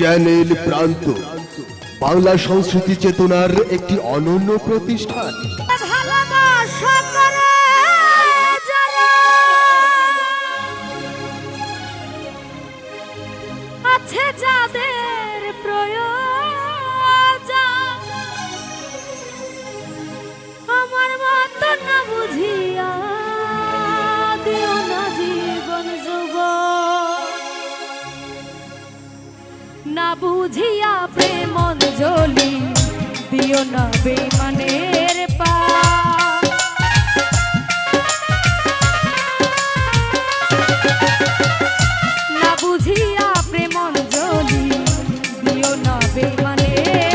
Channel প্রান্ত। বাংলা সংস্কৃতি চেতনার একটি অনন্য প্রতিষ্ঠান। বুঝিয়া প্রেম জলি দিও না বেমানের পা। না বুঝিয়া প্রেম জলি দিও না বেমানের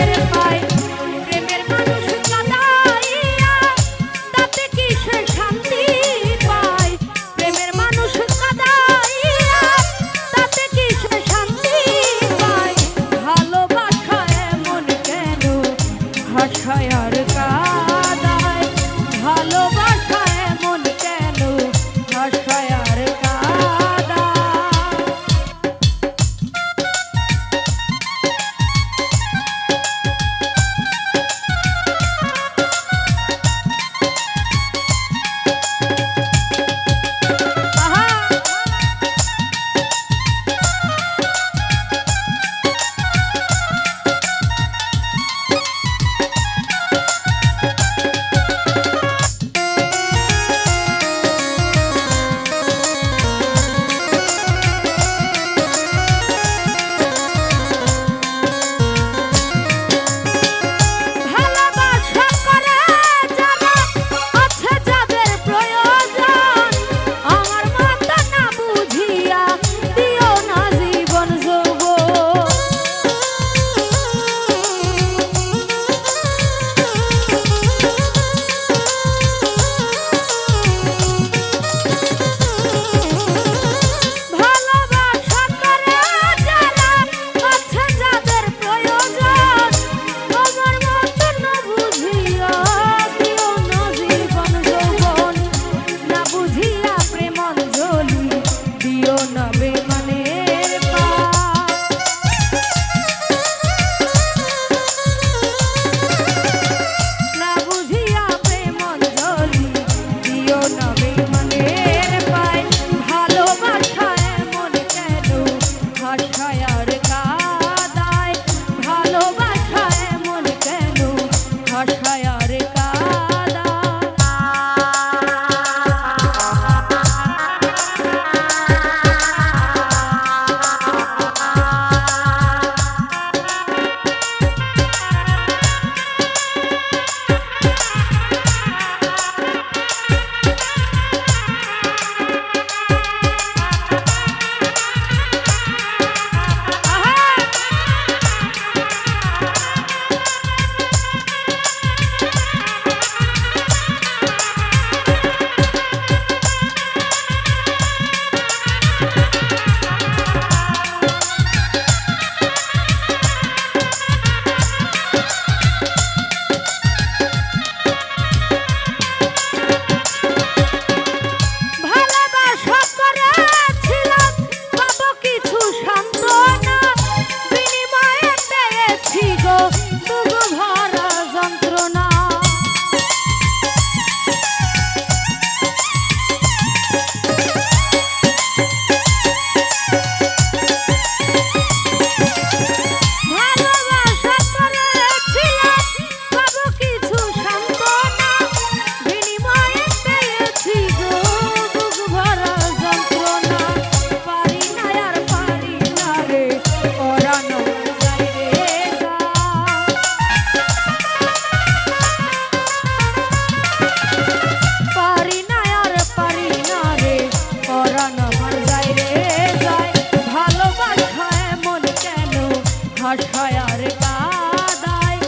ভাষায় আর কাদায়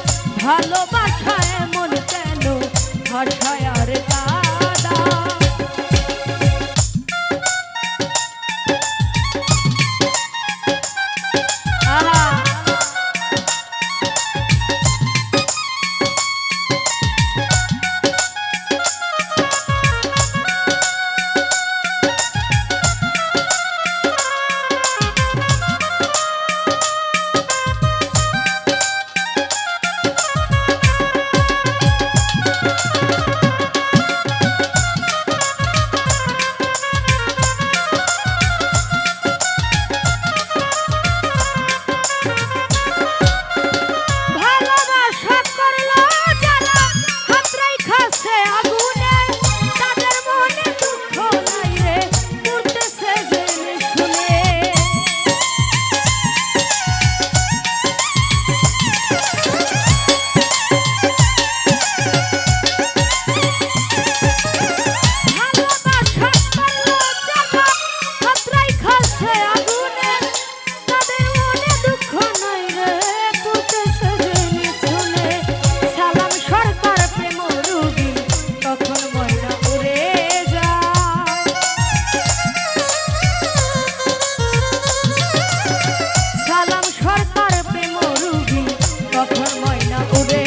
ভালোবাসা ocurre.